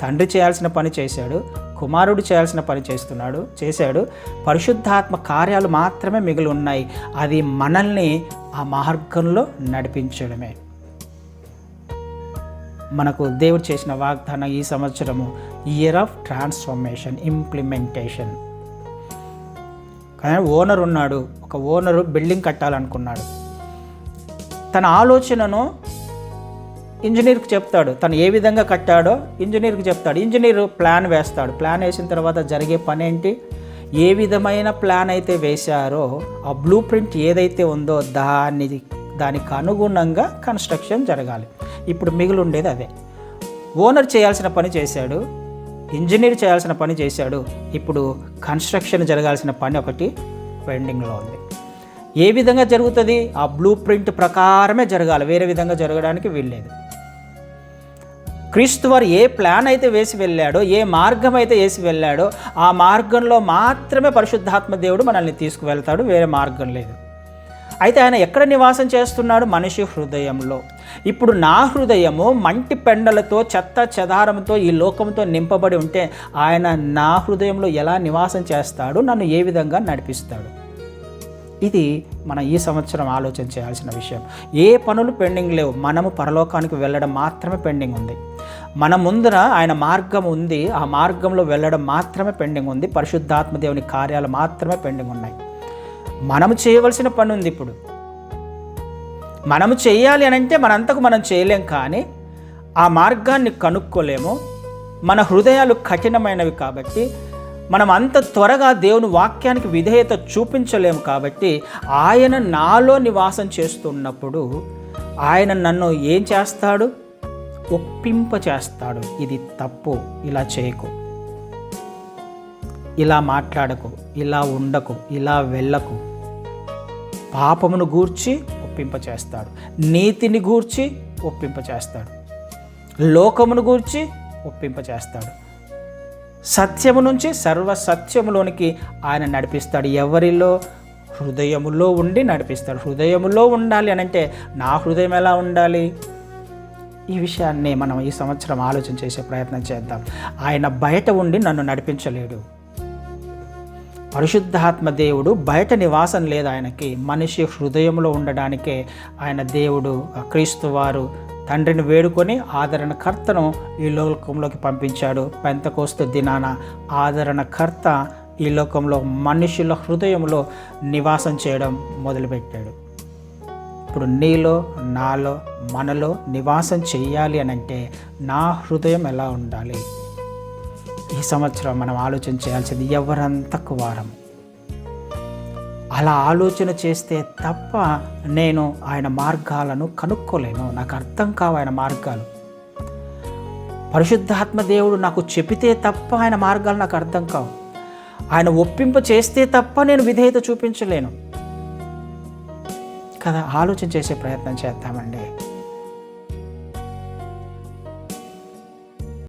తండ్రి చేయాల్సిన పని చేశాడు కుమారుడు చేయాల్సిన పని చేస్తున్నాడు చేశాడు. పరిశుద్ధాత్మ కార్యాలు మాత్రమే మిగిలి ఉన్నాయి. అది మనల్ని ఆ మార్గంలో నడిపించడమే. మనకు దేవుడు చేసిన వాగ్దానం ఈ సంవత్సరము ఇయర్ ఆఫ్ ట్రాన్స్ఫర్మేషన్ ఇంప్లిమెంటేషన్ కానీ ఓనర్ ఉన్నాడు ఒక ఓనరు బిల్డింగ్ కట్టాలనుకున్నాడు. తన ఆలోచనను ఇంజనీర్కి చెప్తాడు. తను ఏ విధంగా కట్టాడో ఇంజనీర్కి చెప్తాడు. ఇంజనీర్ ప్లాన్ వేస్తాడు. ప్లాన్ వేసిన తర్వాత జరిగే పని ఏంటి ఏ విధమైన ప్లాన్ అయితే వేశారో ఆ బ్లూ ప్రింట్ ఏదైతే ఉందో దాని దానికి అనుగుణంగా కన్స్ట్రక్షన్ జరగాలి. ఇప్పుడు మిగిలి ఉండేది అదే. ఓనర్ చేయాల్సిన పని చేశాడు. ఇంజనీర్ చేయాల్సిన పని చేశాడు. ఇప్పుడు కన్స్ట్రక్షన్ జరగాల్సిన పని ఒకటి పెండింగ్లో ఉంది. ఏ విధంగా జరుగుతుంది? ఆ బ్లూ ప్రింట్ ప్రకారమే జరగాలి. వేరే విధంగా జరగడానికి వీల్లేదు. క్రీస్తు వారు ఏ ప్లాన్ అయితే వేసి వెళ్ళాడో ఏ మార్గం అయితే వేసి వెళ్ళాడో ఆ మార్గంలో మాత్రమే పరిశుద్ధాత్మ దేవుడు మనల్ని తీసుకువెళ్తాడు వేరే మార్గం లేదు. అయితే ఆయన ఎక్కడ నివాసం చేస్తున్నాడు? మనిషి హృదయంలో. ఇప్పుడు నా హృదయము మంటి పెండలతో చెత్త చెదారంతో ఈ లోకంతో నింపబడి ఉంటే ఆయన నా హృదయంలో ఎలా నివాసం చేస్తాడు? నన్ను ఏ విధంగా నడిపిస్తాడు? ఇది మనం ఈ సంవత్సరం ఆలోచన చేయాల్సిన విషయం. ఏ పనులు పెండింగ్ లేవు. మనము పరలోకానికి వెళ్ళడం మాత్రమే పెండింగ్ ఉంది. మన ముందర ఆయన మార్గం ఉంది. ఆ మార్గంలో వెళ్ళడం మాత్రమే పెండింగ్ ఉంది. పరిశుద్ధాత్మ దేవుని కార్యాలు మాత్రమే పెండింగ్ ఉన్నాయి. మనము చేయవలసిన పని ఉంది ఇప్పుడు. మనము చేయాలి అని అంటే మనంతకు మనం చేయలేం కానీ ఆ మార్గాన్ని కనుక్కోలేము. మన హృదయాలు కఠినమైనవి కాబట్టి మనం అంత త్వరగా దేవుని వాక్యానికి విధేయత చూపించలేము కాబట్టి ఆయన నాలో నివాసం చేస్తున్నప్పుడు ఆయన నన్ను ఏం చేస్తాడు? ఒప్పింప చేస్తాడు ఇది తప్పు. ఇలా చేయకు. ఇలా మాట్లాడకు. ఇలా ఉండకు. ఇలా వెళ్ళకు. పాపమును గూర్చి ఒప్పింప చేస్తాడు నీతిని గూర్చి ఒప్పింప చేస్తాడు లోకమును గూర్చి ఒప్పింప చేస్తాడు సత్యము నుంచి సర్వ సత్యములోనికి ఆయన నడిపిస్తాడు. ఎవరిలో? హృదయములో ఉండి నడిపిస్తాడు. హృదయములో ఉండాలి అని అంటే నా హృదయం ఎలా ఉండాలి? ఈ విషయాన్ని మనం ఈ సంవత్సరం ఆలోచన చేసే ప్రయత్నం చేద్దాం. ఆయన బయట ఉండి నన్ను నడిపించలేడు. పరిశుద్ధాత్మ దేవుడు బయట నివాసం లేదు ఆయనకి. మనిషి హృదయంలో ఉండడానికే ఆయన దేవుడు క్రీస్తువారు క్రీస్తు వారు తండ్రిని వేడుకొని ఆదరణకర్తను ఈ లోకంలోకి పంపించాడు. పెంతకోస్తు దినాన ఆదరణకర్త ఈ లోకంలో మనుషుల హృదయంలో నివాసం చేయడం మొదలుపెట్టాడు. ఇప్పుడు నీలో నాలో మనలో నివాసం చేయాలి అని అంటే నా హృదయం ఎలా ఉండాలి? ఈ సంవత్సరం మనం ఆలోచన చేయాల్సింది ఎవరంతకు వారం? అలా ఆలోచన చేస్తే తప్ప నేను ఆయన మార్గాలను కనుక్కోలేను. నాకు అర్థం కావు ఆయన మార్గాలు. పరిశుద్ధాత్మ దేవుడు నాకు చెబితే తప్ప ఆయన మార్గాలు నాకు అర్థం కావు. ఆయన ఒప్పింప చేస్తే తప్ప నేను విధేయత చూపించలేను. కదా ఆలోచన చేసే ప్రయత్నం చేద్దామండి.